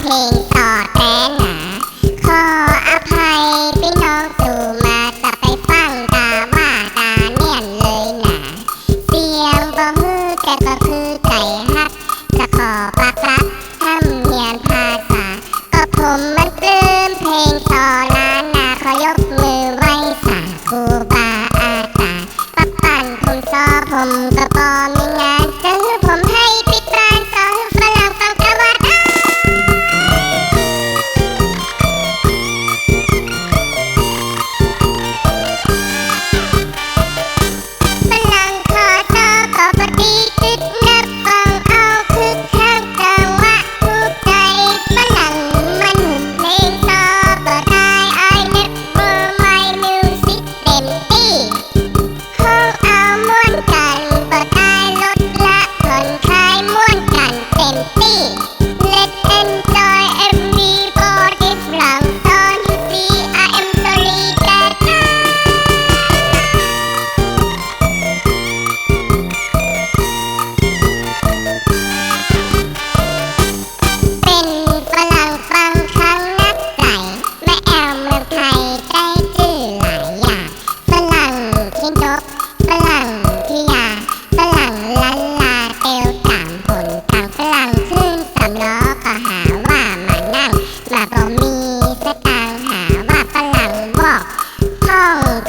เพลงต่อแต่หนา ขออภัยพี่น้องตู่มาจะไปฟังตาว่าตาเนียนเลยหนา เสียงบ่มือแต่ก็คือใจฮักจะขอบ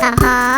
ฮ่าฮ่า